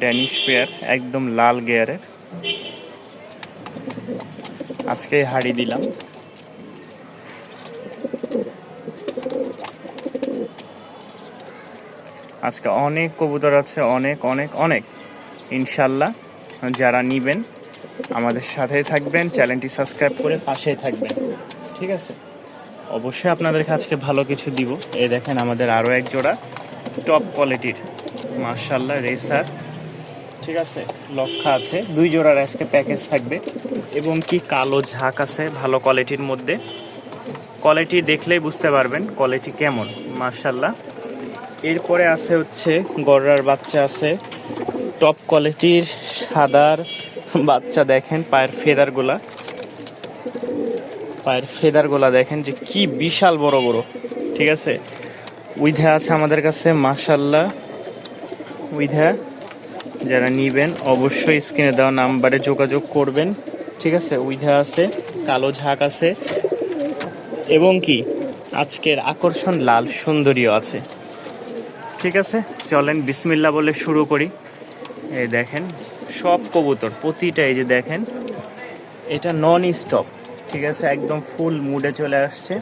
Danish pair, একদম লাল গেয়ারের। আজকে হাড়ি দিলাম। আজকে অনেক কবুতর আছে, অনেক অনেক অনেক। ইনশাল্লাহ যারা নিবেন, আমাদের সাথে থাকবেন, চ্যানেলটি সাবস্ক্রাইব করে পাশেই থাকবেন। ঠিক আছে? অবশ্যই আপনাদেরকে আজকে ভালো কিছু দিব। এই দেখেন আমাদের আরও এক জোড়া। টপ কোয়ালিটির মার্শাল্লাহ রেসার ঠিক আছে লক্ষা আছে। দুই জোড়ার আজকে প্যাকেজ থাকবে। এবং কি কালো ঝাঁক আছে ভালো কোয়ালিটির মধ্যে। কোয়ালিটি দেখলেই বুঝতে পারবেন কোয়ালিটি কেমন মার্শাল্লাহ এরপরে আছে হচ্ছে গড়ার বাচ্চা আছে। টপ কোয়ালিটির সাদার বাচ্চা দেখেন, পায়ের ফেদারগুলা। পায়ের ফেদারগুলা দেখেন যে কি বিশাল বড় বড়। ঠিক আছে উইধা আছে আমাদের কাছে মাশাল্লাহ উইধা, যারা নিবেন, অবশ্যই স্ক্রিনে দেওয়া নাম্বারে যোগাযোগ করবেন। ঠিক আছে? উইধা আছে, কালো ঝাঁক আছে। এবং কি? আজকের আকর্ষণ লাল সুন্দরীও আছে। ঠিক আছে? চলেন বিসমিল্লা বলে শুরু করি। এই দেখেন, সব কবুতর, প্রতিটা এই যে দেখেন, এটা নন স্টপ ঠিক আছে? একদম ফুল মুডে চলে আসছে।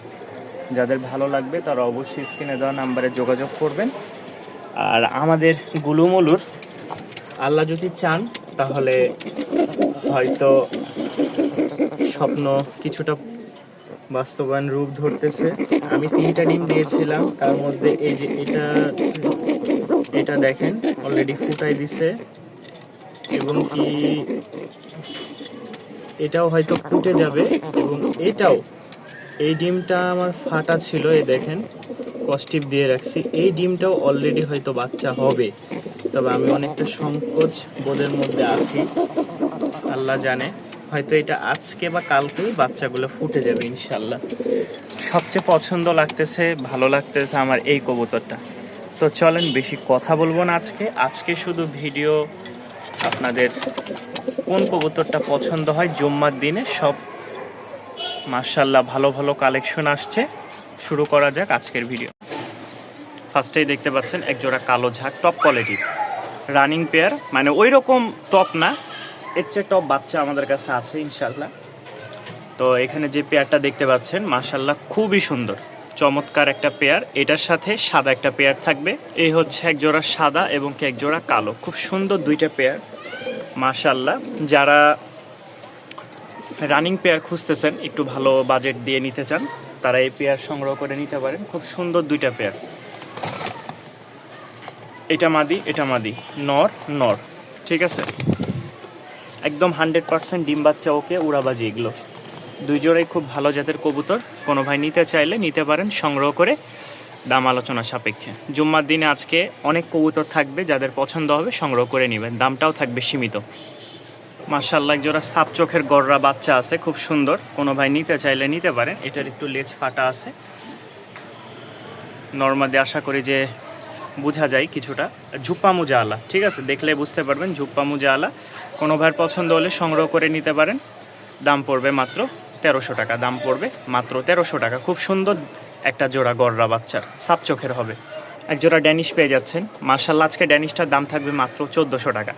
যাদের ভালো লাগবে তারা অবশ্যই স্ক্রিনে দেওয়া নাম্বারে যোগাযোগ করবেন। আর আমাদের গুলুমলুর আল্লাহ যদি চান, তাহলে হয়তো স্বপ্ন কিছুটা বাস্তবায়ন রূপ ধরতেছে। আমি তিনটা ডিম দিয়েছিলাম, তার মধ্যে এই যে এটা এটা দেখেন অলরেডি ফুটাই দিছে। এবং কি এটাও হয়তো ফুটে যাবে, এবং এটাও এই ডিমটা আমার ফাটা ছিল, এই দেখেন কস্টিপ দিয়ে রাখছি। এই ডিমটাও অলরেডি হয়তো বাচ্চা হবে, তবে আমি অনেকটা সংকোচ বোধের মধ্যে আছি। আল্লাহ জানে, হয়তো এটা আজকে বা কালকেই বাচ্চাগুলো ফুটে যাবে ইনশাল্লাহ সবচেয়ে পছন্দ লাগতেছে, ভালো লাগতেছে আমার এই কবুতরটা। তো চলেন, বেশি কথা বলব না আজকে। আজকে শুধু ভিডিও আপনাদের কোন কবুতরটা পছন্দ হয়, জুম্মার দিনে সব মার্শাল্লাহ ভালো ভালো কালেকশন আসছে। শুরু করা যাক আজকের ভিডিও ফার্স্টেই দেখতে পাচ্ছেন এক জোড়া কালো ঝাঁক টপ কোয়ালিটি রানিং পেয়ার মানে ওই রকম টপ না, এর চেয়ে টপ বাচ্চা আমাদের কাছে আছে ইনশাল্লাহ তো এখানে যে পেয়ারটা দেখতে পাচ্ছেন মার্শাল্লাহ খুবই সুন্দর। চমৎকার একটা পেয়ার এটার সাথে সাদা একটা পেয়ার থাকবে। এই হচ্ছে এক জোড়া সাদা এবং এক জোড়া কালো। খুব সুন্দর দুইটা পেয়ার মার্শাল্লাহ যারা রানিং পেয়ার খুঁজতেছেন, একটু ভালো বাজেট দিয়ে নিতে চান, তারা এই পেয়ার সংগ্রহ করে নিতে পারেন। খুব সুন্দর দুইটা পেয়ার। এটা মাদি এটা মাদি। নর নর। ঠিক আছে? একদম হান্ড্রেড পার্সেন্ট ডিম বাচ্চা ওকে, উড়াবাজি এগুলো। দুই জোড়াই খুব ভালো জাতের কবুতর। কোনো ভাই নিতে চাইলে নিতে পারেন, সংগ্রহ করে দাম আলোচনা সাপেক্ষে। জুম্মার দিনে আজকে অনেক কবুতর থাকবে, যাদের পছন্দ হবে সংগ্রহ করে নেবেন। দামটাও থাকবে সীমিত। মার্শাল্লাহ জোড়া সাপ চোখের গররা বাচ্চা আছে, খুব সুন্দর। কোনো ভাই নিতে চাইলে নিতে পারেন এটার একটু লেজ ফাটা আছে। নর্মাদি আশা করি যে বোঝা যায় কিছুটা। ঝুপ্পা মুজা আলা, ঠিক আছে? দেখলে বুঝতে পারবেন, ঝুপ্পা মুজা আলা। কোনো ভাইয়ের পছন্দ হলে সংগ্রহ করে নিতে পারেন। দাম পড়বে মাত্র তেরোশো টাকা, দাম পড়বে মাত্র তেরোশো টাকা। খুব সুন্দর একটা জোড়া গররা বাচ্চার, সাপ চোখের হবে। এক জোড়া ড্যানিশ পেয়ে যাচ্ছেন। মার্শাল্লাহ আজকে ড্যানিশটার দাম থাকবে মাত্র চোদ্দোশো টাকা।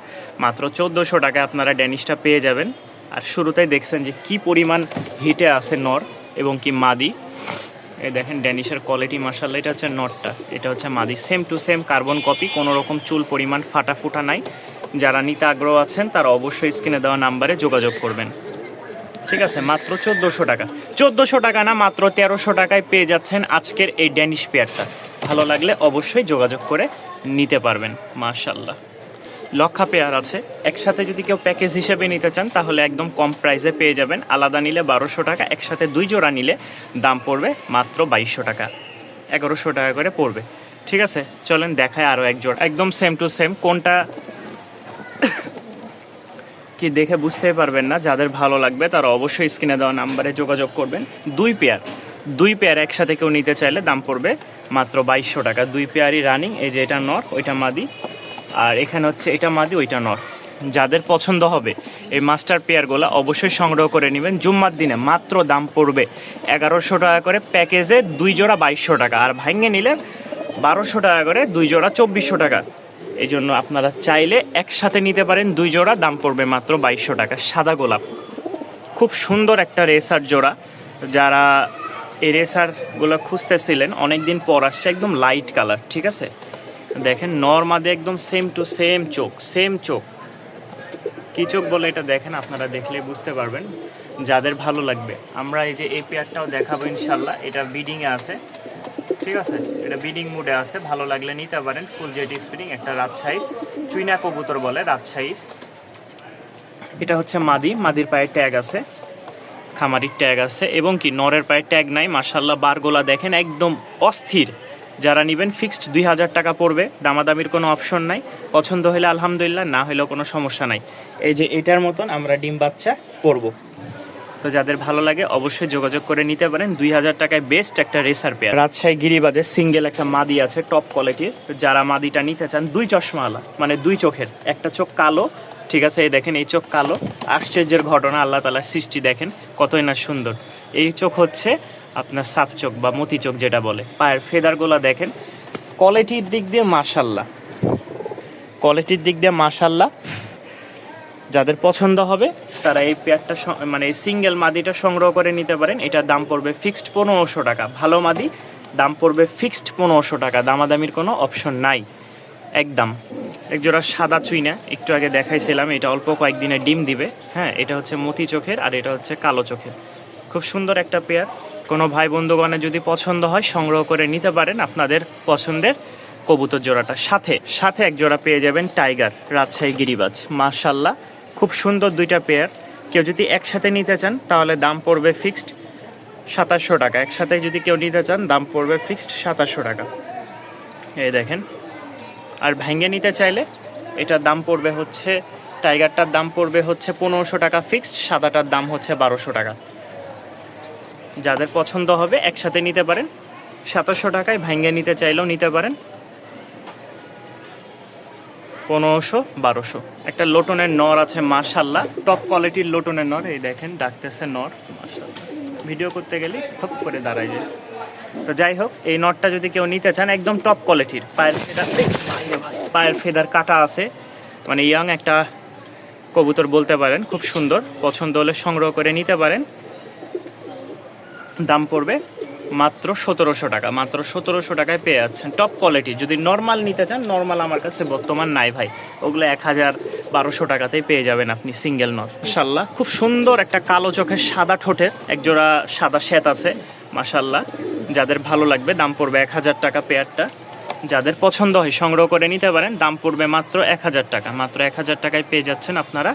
মাত্র চোদ্দোশো টাকায় আপনারা ড্যানিশটা পেয়ে যাবেন। আর শুরুতেই দেখছেন যে কি পরিমাণ হিটে আছে নর এবং কি মাদি। এই দেখেন, ড্যানিশের কোয়ালিটি মার্শাল্লাহ এটা হচ্ছে নটটা এটা হচ্ছে মাদি। Same to same carbon copy কোনো রকম চুল পরিমাণ ফাটা ফুটা নাই। যারা নিতে আগ্রহ আছেন, তারা অবশ্যই স্ক্রিনে দেওয়া নাম্বারে যোগাযোগ করবেন। ঠিক আছে, মাত্র চোদ্দোশো টাকা। চোদ্দোশো টাকা না, মাত্র তেরোশো টাকায় পেয়ে যাচ্ছেন আজকের এই ড্যানিশ পেয়ারটা। ভালো লাগলে অবশ্যই যোগাযোগ করে নিতে পারবেন মার্শাল্লাহ লক্ষা পেয়ার আছে। একসাথে যদি কেউ প্যাকেজ হিসেবে নিতে চান, তাহলে একদম কম প্রাইসে পেয়ে যাবেন। আলাদা নিলে বারোশো টাকা, একসাথে দুই জোড়া নিলে দাম পড়বে মাত্র বাইশশো টাকা। এগারোশো টাকা করে পড়বে। ঠিক আছে, চলেন দেখায় আরও এক জোড়া। একদম সেম টু সেম কোনটা কি দেখে বুঝতেই পারবেন না, যাদের ভালো লাগবে তারা অবশ্যই স্ক্রিনে দেওয়া নাম্বারে যোগাযোগ করবেন। দুই পেয়ার। দুই পেয়ার একসাথে কেউ নিতে চাইলে দাম পড়বে মাত্র বাইশশো টাকা। দুই পেয়ারই রানিং এই যে এটা নর, ওইটা মাদি। আর এখানে হচ্ছে এটা মাদি, ওইটা নর। যাদের পছন্দ হবে এই মাস্টার পেয়ারগুলো অবশ্যই সংগ্রহ করে নেবেন। জুম্মার দিনে মাত্র দাম পড়বে এগারোশো টাকা করে প্যাকেজে দুই জোড়া বাইশশো টাকা। আর ভাঙে নিলে বারোশো টাকা করে দুই জোড়া চব্বিশশো টাকা। এই জন্য আপনারা চাইলে একসাথে নিতে পারেন, দুই জোড়া, দাম পড়বে মাত্র বাইশশো টাকা। সাদা গোলাপ। খুব সুন্দর একটা রেসার জোড়া। যারা এই রেসারগুলো খুঁজতেছিলেন, অনেকদিন পর আসছে একদম লাইট কালার ঠিক আছে? দেখেন নর্মাদে একদম সেম টু সেম চোখ সেম চোখ। কি চোখ বলে এটা দেখেন, আপনারা দেখলে বুঝতে পারবেন যাদের ভালো লাগবে। আমরা এই যে এই পেয়ারটাও দেখাবো ইনশাল্লাহ এটা বিডিংয়ে আছে, ঠিক আছে? এটা বিডিং মুডে আছে, ভালো লাগলে নিতে পারেন। ফুল জেট স্পিডিং একটা রাজশাহীর, চুইনা কবুতর বলে রাজশাহীর। এটা হচ্ছে মাদি, মাদির পায়ে ট্যাগ আছে। খামারির ট্যাগ আছে এবং কি নরের পায়ে ট্যাগ নাই। মার্শাল্লাহ বারগোলা দেখেন, একদম অস্থির। যারা নেবেন ফিক্সড দুই হাজার টাকা পড়বে, দামাদামির কোনো অপশন নাই। পছন্দ হলে আলহামদুলিল্লাহ, না হলেও কোনো সমস্যা নাই। এই যে এটার মতন আমরা ডিম বাচ্চা করব। তো যাদের ভালো লাগে, অবশ্যই যোগাযোগ করে নিতে পারেন। দুই হাজার টাকায় বেস্ট একটা রেসার পেয়ার রাজশাহী গিরিবাজে সিঙ্গেল একটা মাদি আছে টপ কোয়ালিটির যারা মাদিটা নিতে চান, দুই চশমাওয়ালা মানে দুই চোখের। একটা চোখ কালো ঠিক আছে, এই দেখেন, এই চোখ কালো। আশ্চর্যের ঘটনা, আল্লাহ তালার সৃষ্টি দেখেন, কতই না সুন্দর। এই চোখ হচ্ছে আপনার সাপ চোখ বা মতি চোখ যেটা বলে। পায়ের ফেদারগুলা দেখেন, কোয়ালিটির দিক দিয়ে মাশাল্লাহ কোয়ালিটির দিক দিয়ে মাশাল্লাহ যাদের পছন্দ হবে, তারা এই পেয়ারটা মানে এই সিঙ্গেল মাদিটা সংগ্রহ করে নিতে পারেন। এটার দাম পড়বে ফিক্সড পনেরোশো টাকা। ভালো মাদি, দাম পড়বে ফিক্সড পনেরোশো টাকা। দামাদামির কোনো অপশন নাই। একদম। একজোড়া সাদা চুইনা, একটু আগে দেখাইছিলাম, এটা অল্প কয়েকদিনে ডিম দিবে। হ্যাঁ এটা হচ্ছে মতি চোখের আর এটা হচ্ছে কালো চোখের। খুব সুন্দর একটা পেয়ার। কোনো ভাই বন্ধুগণের যদি পছন্দ হয়, সংগ্রহ করে নিতে পারেন আপনাদের পছন্দের কবুতর জোড়াটা। সাথে সাথে এক জোড়া পেয়ে যাবেন টাইগার, রাজশাহী গিরিবাজ। মার্শাল্লাহ খুব সুন্দর দুইটা পেয়ার। কেউ যদি একসাথে নিতে চান, তাহলে দাম পড়বে ফিক্সড সাতাশশো টাকা। একসাথে যদি কেউ নিতে চান, দাম পড়বে ফিক্সড সাতাশশো টাকা। এই দেখেন আর ভেঙে নিতে চাইলে এটার দাম পড়বে হচ্ছে, টাইগারটার দাম পড়বে হচ্ছে পনেরোশো টাকা ফিক্সড, সাদাটার দাম হচ্ছে বারোশো টাকা। যাদের পছন্দ হবে একসাথে নিতে পারেন। সাতাশশো টাকায় ভেঙে নিতে চাইলেও নিতে পারেন। পনেরোশো, বারোশো। একটা লোটনের নর আছে মার্শাল্লাহ টপ কোয়ালিটির লোটনের নর, এই দেখেন, ডাকতেছে নর মার্শাল্লাহ ভিডিও করতে গেলে থপ করে দাঁড়ায় যায়। তো যাই হোক, এই নটটা যদি কেউ নিতে চান, একদম টপ কোয়ালিটির পায়ের ফেদার পায়ের ফেদার কাটা আছে। মানে ইয়াং একটা কবুতর বলতে পারেন, খুব সুন্দর। পছন্দ হলে সংগ্রহ করে নিতে পারেন। দাম পড়বে মাত্র সতেরোশো টাকা, মাত্র সতেরোশো টাকায় পেয়ে যাচ্ছেন। টপ কোয়ালিটি যদি নর্মাল নিতে চান নর্মাল আমার কাছে বর্তমান নাই ভাই। ওগুলো এক হাজার বারোশো টাকাতেই পেয়ে যাবেন আপনি সিঙ্গেল নট মাসাল্লাহ খুব সুন্দর একটা কালো চোখের সাদা ঠোঁটের একজোড়া সাদা শ্বেত আছে মাসাল্লাহ যাদের ভালো লাগবে, দাম পড়বে এক হাজার টাকা পেয়ারটা যাদের পছন্দ হয়, সংগ্রহ করে নিতে পারেন, দাম পড়বে মাত্র এক হাজার টাকা। মাত্র এক হাজার টাকায় পেয়ে যাচ্ছেন আপনারা।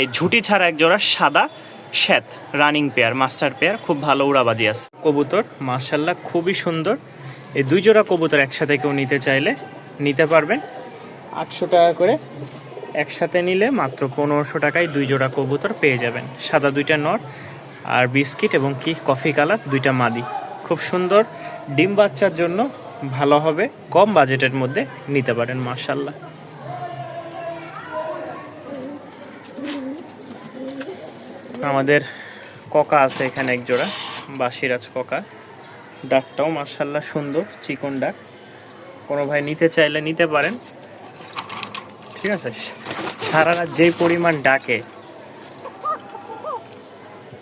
এই ঝুটি ছাড়া একজোড়া সাদা শ্বেত রানিং পেয়ার মাস্টার পেয়ার খুব ভালো উড়াবাজি আছে। কবুতর মার্শাল্লাহ খুবই সুন্দর। এই দুই জোড়া কবুতর একসাথে কেউ নিতে চাইলে নিতে পারবেন। আটশো টাকা করে একসাথে নিলে মাত্র পনেরোশো টাকায় দুই জোড়া কবুতর পেয়ে যাবেন। সাদা দুইটা নট আর বিস্কিট এবং কি কফি কালার, দুইটা মাদি। খুব সুন্দর, ডিম বাচ্চার জন্য ভালো হবে, কম বাজেটের মধ্যে নিতে পারেন মার্শাল্লাহ আমাদের ককা আছে এখানে এক জোড়া বাসিরাজ ককা। ডাকটাও মার্শাল্লাহ সুন্দর, চিকন ডাক। কোনো ভাই নিতে চাইলে নিতে পারেন। ঠিক আছে? সারা রাত যেই পরিমাণ ডাকে,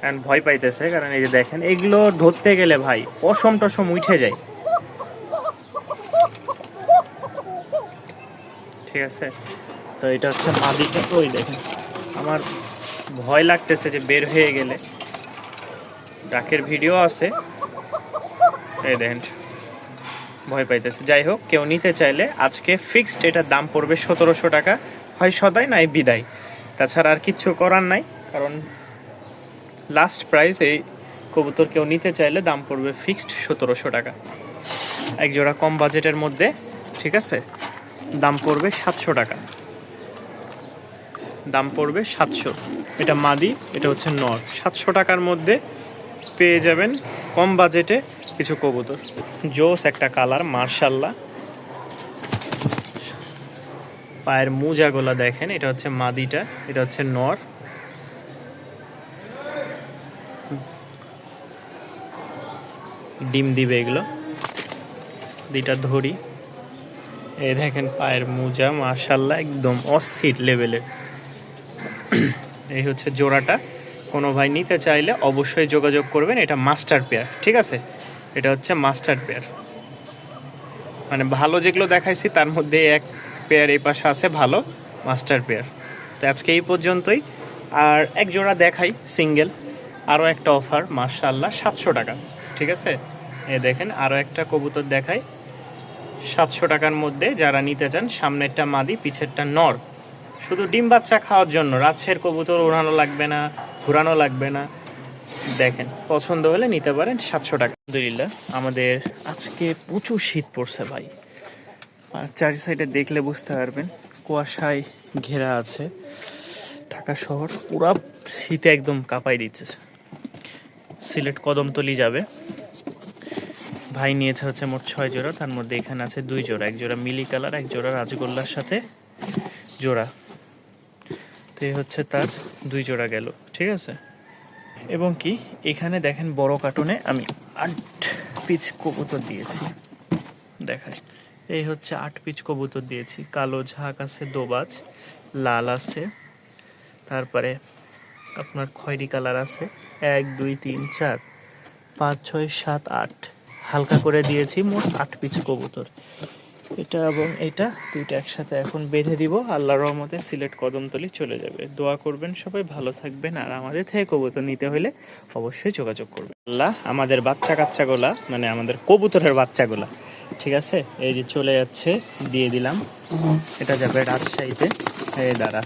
And ভয় পাইতেছে, কারণ এই যে দেখেন, এগুলো ধরতে গেলে ভাই অসম টসম উঠে যায়। ঠিক আছে? তো এটা হচ্ছে মাদিটা ওই দেখেন, আমার ভয় লাগতেছে যে বের হয়ে গেলে। ডাকের ভিডিও আছে। এই দেখেন, ভয় পাইতেছে। যাই হোক, কেউ নিতে চাইলে আজকে ফিক্সড এটার দাম পড়বে সতেরোশো টাকা। হয় সদাই নাই, বিদায়। তাছাড়া আর কিচ্ছু করার নাই, কারণ লাস্ট প্রাইস এই কবুতর কেউ নিতে চাইলে দাম পড়বে ফিক্সড সতেরোশো টাকা। এক জোড়া কম বাজেটের মধ্যে, ঠিক আছে? দাম পড়বে সাতশো টাকা। দাম পড়বে সাতশো। এটা মাদি, এটা হচ্ছে নর। সাতশো টাকার মধ্যে পেয়ে যাবেন কম বাজেটে কিছু কবুতর। জোস একটা কালার, মার্শাল্লাহ। পায়ের মুজাগুলা দেখেন, এটা হচ্ছে মাদিটা, এটা হচ্ছে নর। ডিম দিবে এগুলো। দুইটা ধরি। এই দেখেন পায়ের মোজা মার্শাল্লা একদম অস্থির লেভেলের এই হচ্ছে জোড়াটা। কোনো ভাই নিতে চাইলে অবশ্যই যোগাযোগ করবেন, এটা মাস্টার পেয়ার, ঠিক আছে? এটা হচ্ছে মাস্টার পেয়ার। মানে ভালো যেগুলো দেখাইছি, তার মধ্যে এক পেয়ার এই পাশে আছে, ভালো মাস্টার পেয়ার। তো আজকে এই পর্যন্তই। আর এক জোড়া দেখাই, সিঙ্গেল। আরও একটা অফার মার্শাল্লাহ সাতশো টাকা। ঠিক আছে? এ দেখেন, আরও একটা কবুতর দেখাই। সাতশো টাকার মধ্যে যারা নিতে চান, সামনেরটা মাদি, পিছেরটা নর। শুধু ডিম বাচ্চা খাওয়ার জন্য, রাজশের কবুতর ওড়ানো লাগবে না, ঘুরানো লাগবে না। দেখেন, পছন্দ হলে নিতে পারেন, সাতশো টাকা। আলহামদুলিল্লাহ, আমাদের আজকে প্রচুর শীত পড়ছে ভাই। আর চারি সাইডে দেখলে বুঝতে পারবেন, কুয়াশায় ঘেরা আছে। ঢাকা শহর পুরা শীতে একদম কাঁপাই দিতেছে। সিলেট কদমতলি যাবে। ভাই নিয়েছে হচ্ছে মোট ছয় জোড়া, তার মধ্যে এখানে আছে দুই জোড়া, এক জোড়া মিলি কালার, এক জোড়া রাজগোল্লার সাথে জোড়া। তো হচ্ছে তার দুই জোড়া গেল, ঠিক আছে? এবং কি, এখানে দেখেন বড় কার্টুনে আমি আট পিচ কবুতর দিয়েছি। দেখাই। এই হচ্ছে আট পিচ কবুতর দিয়েছি। কালো ঝাঁক আছে, দোবাজ, লাল আছে, তারপরে আপনার খয়েরি কালার আছে, এক, দুই, তিন, চার, পাঁচ, ছয়, সাত, আট। হালকা করে দিয়েছি মোট আট পিচ কবুতর। এটা এবং এটা দুইটা একসাথে এখন বেঁধে দিব। আল্লাহর রহমতে সিলেট কদমতলি চলে যাবে। দোয়া করবেন সবাই, ভালো থাকবেন। আর আমাদের থেকে কবুতর নিতে হলে অবশ্যই যোগাযোগ করবেন। আল্লাহ আমাদের বাচ্চা কাচ্চাগুলা মানে আমাদের কবুতরের বাচ্চাগুলা, ঠিক আছে? এই যে চলে যাচ্ছে, দিয়ে দিলাম। এটা যাবে রাজশাহীতে। এই দাঁড়া।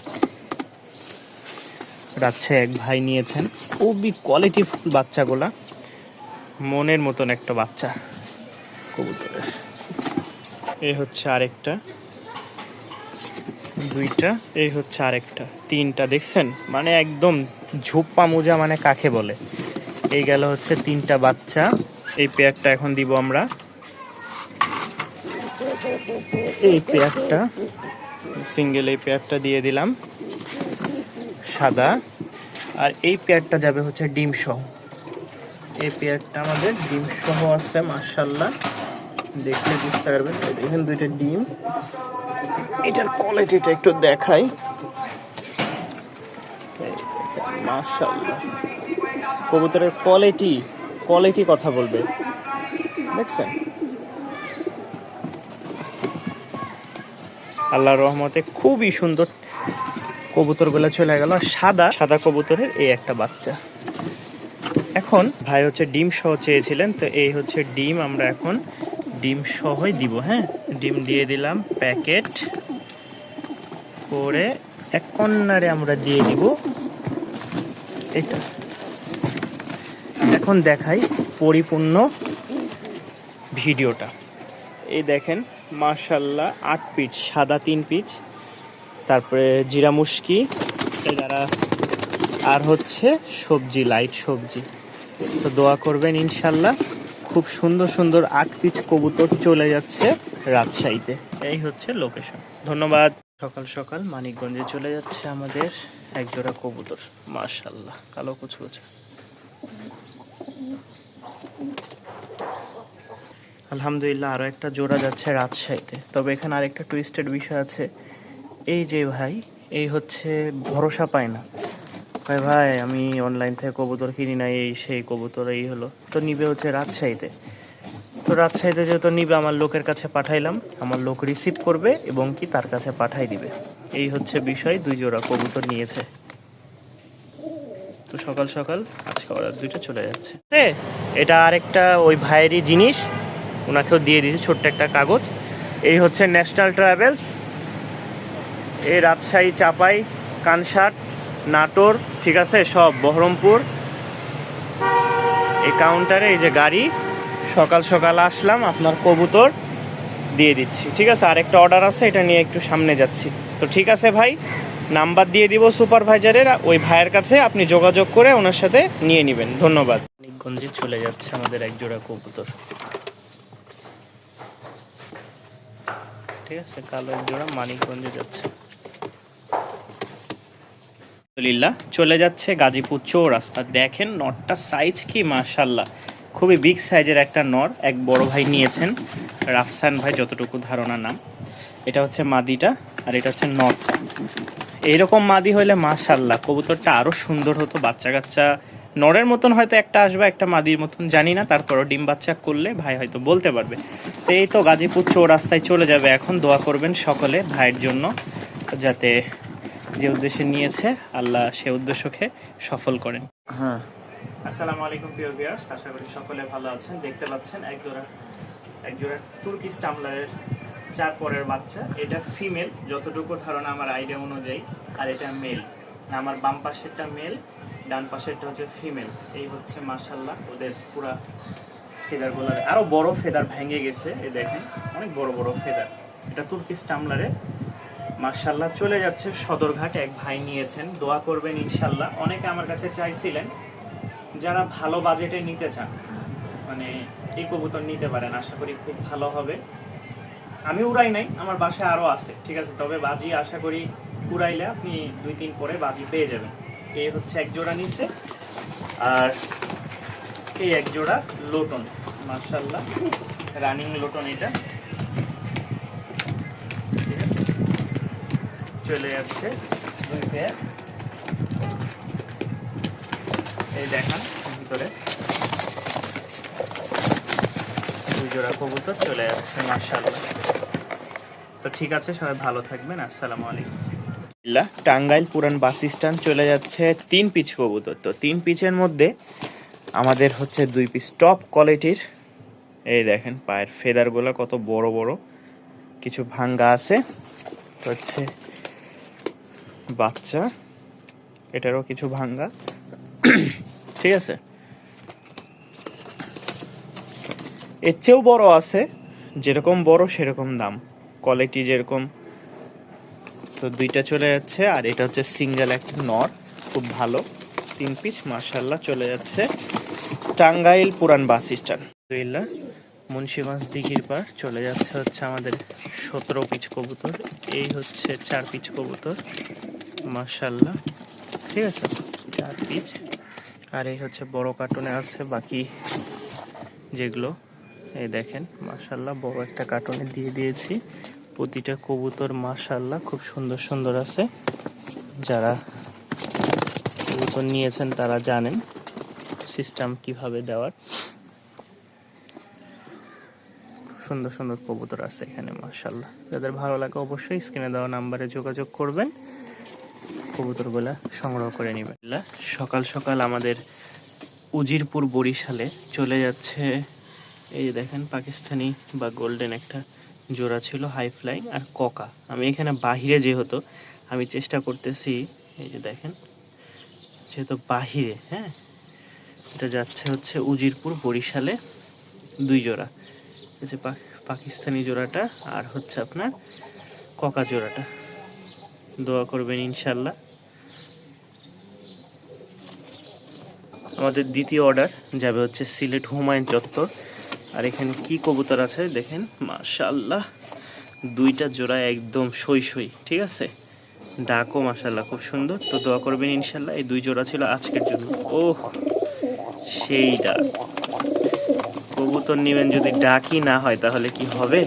রাজশাহী এক ভাই নিয়েছেন। খুবই কোয়ালিটিফুল বাচ্চাগুলা। মনের মতন একটা বাচ্চা কবুতরের। এই হচ্ছে আরেকটা। দুইটা, এই হচ্ছে আরেকটা। তিনটা, দেখছেন? মানে একদম ঝোপ্পা মোজা মানে কাকে বলে? এই গেল হচ্ছে তিনটা বাচ্চা। এই পেয়ারটা এখন দিব আমরা। এই পেয়ারটা, সিঙ্গেল এই পেয়ারটা দিয়ে দিলাম। সাদা। আর এই পেয়ারটা যাবে হচ্ছে ডিম সহ। এই পেয়ারটা আমাদের ডিম সহ আছে মার্শাল্লাহ দেখলে বুঝতে পারবেন। দেখেন দুইটা ডিম। এটার কোয়ালিটিটা একটু দেখাই। মার্শাল্লাহ কবুতরের কোয়ালিটি কোয়ালিটি কথা বলবে। দেখছেন? আল্লাহর রহমতে খুবই সুন্দর কবুতর কবুতরগুলো চলে গেল। সাদা সাদা কবুতরের এই একটা বাচ্চা। এখন ভাই হচ্ছে ডিম সহ চেয়েছিলেন, তো এই হচ্ছে ডিম। আমরা এখন ডিম সহই দিব হ্যাঁ? ডিম দিয়ে দিলাম প্যাকেট। করে এক কর্নারে আমরা দিয়ে দিব এটা। এখন দেখাই পরিপূর্ণ ভিডিওটা। এই দেখেন মার্শাল্লাহ আট পিচ, সাদা তিন পিচ। তারপরে জিরা মুশকি, এরা আর হচ্ছে সবজি, লাইট সবজি। তো দোয়া করবেন ইনশাল্লাহ খুব সুন্দর সুন্দর আট পিচ কবুতর চলে যাচ্ছে রাজশাহীতে। এই হচ্ছে লোকেশন ধন্যবাদ। সকাল সকাল মানিকগঞ্জে চলে যাচ্ছে আমাদের একজোড়া কবুতর। মার্শাল্লাহ কালো কুচকুচা। আলহামদুলিল্লাহ আরও একটা জোড়া যাচ্ছে রাজশাহীতে। তবে এখানে আরেকটা টুইস্টেড বিষয় আছে। এই যে ভাই, এই হচ্ছে ভরসা পায় না। ভাই ভাই, আমি অনলাইন থেকে কবুতর কিনি না এই সেই কবুতর, এই হলো। তো নিবে হচ্ছে রাজশাহীতে। তো রাজশাহীতে যেহেতু নিবে, আমার লোকের কাছে পাঠাইলাম। আমার লোক রিসিভ করবে এবং কি তার কাছে পাঠাই দিবে। এই হচ্ছে বিষয়, দুই জোড়া কবুতর নিয়েছে। তো সকাল সকাল আজকে অর্ডার দুইটা চলে যাচ্ছে। এটা আরেকটা ওই ভাইয়েরই জিনিস। ওনাকেও দিয়ে দিয়েছে ছোট্ট একটা কাগজ। এই হচ্ছে ন্যাশনাল ট্রাভেলস এই রাজশাহী, চাপাই, কানসাট নাটোর, ঠিক আছে, সব বহরমপুর। এই কাউন্টারে এই যে গাড়ি, সকাল সকাল আসলাম, আপনার কবুতর দিয়ে দিচ্ছি, ঠিক আছে? আরেকটা অর্ডার আছে, এটা নিয়ে একটু সামনে যাচ্ছি। তো ঠিক আছে ভাই, নাম্বার দিয়ে দিব সুপারভাইজারের ওই ভাইয়ের কাছে, আপনি যোগাযোগ করে ওনার সাথে নিয়ে নেবেন। ধন্যবাদ। মানিকগঞ্জে চলে যাচ্ছে আমাদের এক জোড়া কবুতর। ঠিক আছে, কালো এক জোড়া মানিকগঞ্জে যাচ্ছে। আলহামদুলিল্লাহ, চলে যাচ্ছে গাজীপুর চৌরাস্তা। দেখেন নটটা সাইজ কি মাশাল্লাহ খুবই বিগ সাইজের একটা নর, এক বড় ভাই নিয়েছেন, রাফসান ভাই যতটুকু ধারণা নাম। এটা হচ্ছে মাদিটা আর এটা হচ্ছে নটটা এইরকম মাদি হইলে মাশাল্লাহ কবুতরটা আরও সুন্দর হতো বাচ্চা কাচ্চা নরের মতন হয়তো একটা আসবে, একটা মাদির মতন, জানি না। তারপরও ডিম বাচ্চা করলে ভাই হয়তো বলতে পারবে। এই তো গাজীপুর চৌ রাস্তায় চলে যাবে। এখন দোয়া করবেন সকলে ভাইয়ের জন্য, যাতে যে উদ্দেশ্যে নিয়েছে আল্লাহ সে উদ্দেশ্যকে সফল করেন। হ্যাঁ। আসসালামু আলাইকুম প্রিয় ভিউয়ার্স। আশা করি সকলে ভালো আছেন। দেখতে পাচ্ছেন এক জোড়া এক জোড়া তুর্কি স্টামলারের চার পরের বাচ্চা। এটা ফিমেল যতটুকু ধারণা আমার আইডিয়া অনুযায়ী আর এটা মেল। আমার বাম পাশেরটা মেল ডান পাশেরটা হচ্ছে ফিমেল। এই হচ্ছে মার্শাল্লাহ ওদের পুরা ফেদারগুলো আরও বড় ফেদার ভেঙে গেছে এই দেখেন। অনেক বড় বড় ফেদার। এটা তুর্কি স্টামলারে মার্শাল্লাহ চলে যাচ্ছে। সদরঘাট এক ভাই নিয়েছেন। দোয়া করবেন ইনশাল্লাহ অনেকে আমার কাছে চাইছিলেন যারা ভালো বাজেটে নিতে চান। মানে এই কবুতর নিতে পারেন। আশা করি খুব ভালো হবে। আমি উড়াই নাই, আমার বাসায় আরও আছে। ঠিক আছে, তবে বাজি আশা করি উড়াইলে আপনি দুই তিন পরে বাজি পেয়ে যাবেন। এই হচ্ছে এক জোড়া নিচে আর এই এক জোড়া লোটন। মার্শাল্লাহ রানিং লোটন এটা ঠিক আছে চলে যাচ্ছে। দুই পেয়ার এই দেখান, ভিতরে। দুই জোড়া কবুতর চলে যাচ্ছে মার্শাল্লাহ তো ঠিক আছে, সবাই ভালো থাকবেন, আসসালামু আলাইকুম। টাঙ্গাইল পুরান বাস স্ট্যান্ড চলে যাচ্ছে তিন পিচ কবুতর। তো তিন পিচের মধ্যে আমাদের হচ্ছে দুই পিস টপ কোয়ালিটির। এই দেখেন, পায়ের ফেদারগুলো কত বড় বড়। কিছু ভাঙ্গা আছে। হচ্ছে বাচ্চা, এটারও কিছু ভাঙ্গা। ঠিক আছে? এর চেয়েও বড় আছে, যেরকম বড় সেরকম দাম। কোয়ালিটি যেরকম। তো দুইটা চলে যাচ্ছে, আর এটা হচ্ছে সিঙ্গেল একটা নর, খুব ভালো। তিন পিস মার্শাল্লাহ চলে যাচ্ছে। টাঙ্গাইল পুরান বাস স্ট্যান্ড। মুন্সিগঞ্জ দিঘির পার চলে যাচ্ছে হচ্ছে আমাদের সতেরো পিচ কবুতর। এই হচ্ছে চার পিচ কবুতর। মার্শাল্লাহ ঠিক আছে? চার পিচ আর এই হচ্ছে বড় কার্টুনে আছে, বাকি যেগুলো, এই দেখেন মাশাল্লাহ বড় একটা কার্টুনে দিয়ে দিয়েছি। প্রতিটা কবুতর মাশাল্লাহ খুব সুন্দর সুন্দর আছে। যারা কবুতর নিয়েছেন তারা জানেন সিস্টেম কীভাবে দেওয়ার। সুন্দর সুন্দর কবুতর আছে এখানে মাশাল্লাহ যাদের ভালো লাগে অবশ্যই স্ক্রিনে দেওয়া নাম্বারে যোগাযোগ করবেন। কবুতরগুলা সংগ্রহ করে নেবেন সকাল সকাল আমাদের উজিরপুর বরিশালে চলে যাচ্ছে। এই দেখেন, পাকিস্তানি বা গোল্ডেন একটা জোড়া ছিল হাই ফ্লাইং আর ককা আমি এখানে বাহিরে যেহেতু, আমি চেষ্টা করতেছি, এই যে দেখেন, যেহেতু বাহিরে হ্যাঁ? এটা যাচ্ছে হচ্ছে উজিরপুর বরিশালে দুই জোড়া। পা- পাকিস্তানি জোড়াটা আর হচ্ছে আপনার ককা জোড়াটা। দোয়া করবেন ইনশাল্লাহ। আমাদের দ্বিতীয় অর্ডার যাবে হচ্ছে সিলেট হুমায়ুন চত্বর। আর এখানে কি কবুতর আছে দেখেন? মাশাল্লাহ দুইটা জোড়া একদম সই সই, ঠিক আছে? ডাকও মাশাল্লাহ খুব সুন্দর। তো দোয়া করবেন ইনশাল্লাহ এই দুই জোড়া ছিল আজকের জন্য। ও সেই ডাক কবুতর নেবেন যদি ডাকই না হয়, তাহলে কি হবে?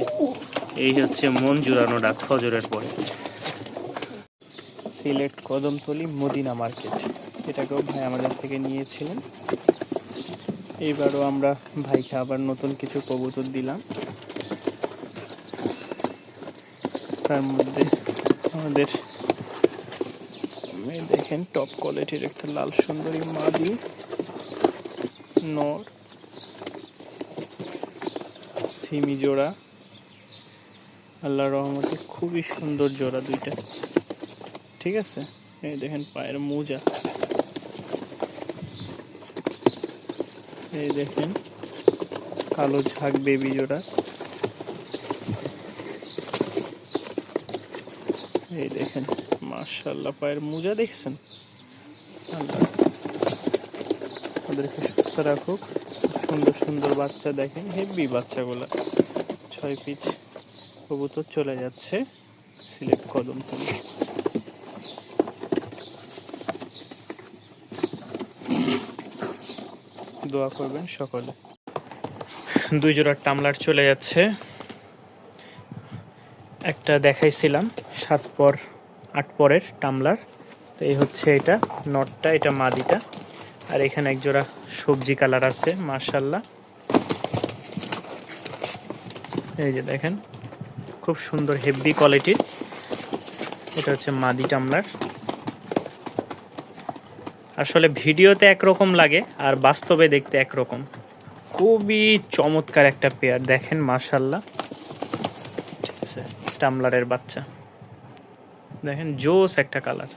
এই হচ্ছে মন জুড়ানো ডাক ফজরের পরে। সিলেট কদমতলি মদিনা মার্কেট। এটাকেও ভাই আমাদের থেকে নিয়েছিলেন। এইবারও আমরা ভাইকে আবার নতুন কিছু কবুতর দিলাম। তার মধ্যে আমাদের দেখেন টপ কোয়ালিটির একটা লাল সুন্দরী মাদি, নর, সিমি জোড়া। আল্লাহ রহমতে খুবই সুন্দর জোড়া দুইটা। ঠিক আছে? এই দেখেন পায়ের মোজা। এই দেখেন, কালো ঝাঁক বেবি জোড়া। এই দেখেন মার্শাল্লাহ পায়ের মোজা দেখছেন? ওদেরকে সুস্থ রাখুক। সুন্দর সুন্দর বাচ্চা দেখেন হেভি বাচ্চাগুলা। ছয় পিচ কবুতর চলে যাচ্ছে। সিলেট কদম দোয়া করবেন সকলে। দুই জোড়া টামলার চলে যাচ্ছে। একটা দেখাইছিলাম, সাত পর, আট পরের টামলার। তো এই হচ্ছে এটা, নটটা, এটা মাদিটা। আর এখানে এক জোড়া সবজি কালার আছে মার্শাল্লাহ এই যে দেখেন, খুব সুন্দর হেভি কোয়ালিটির। এটা হচ্ছে মাদি টামলার। আসলে ভিডিওতে একরকম লাগে আর বাস্তবে দেখতে একরকম। খুবই চমৎকার একটা পেয়ার দেখেন মার্শাল্লাহ ঠিক আছে টামলারের বাচ্চা। দেখেন জোস একটা কালার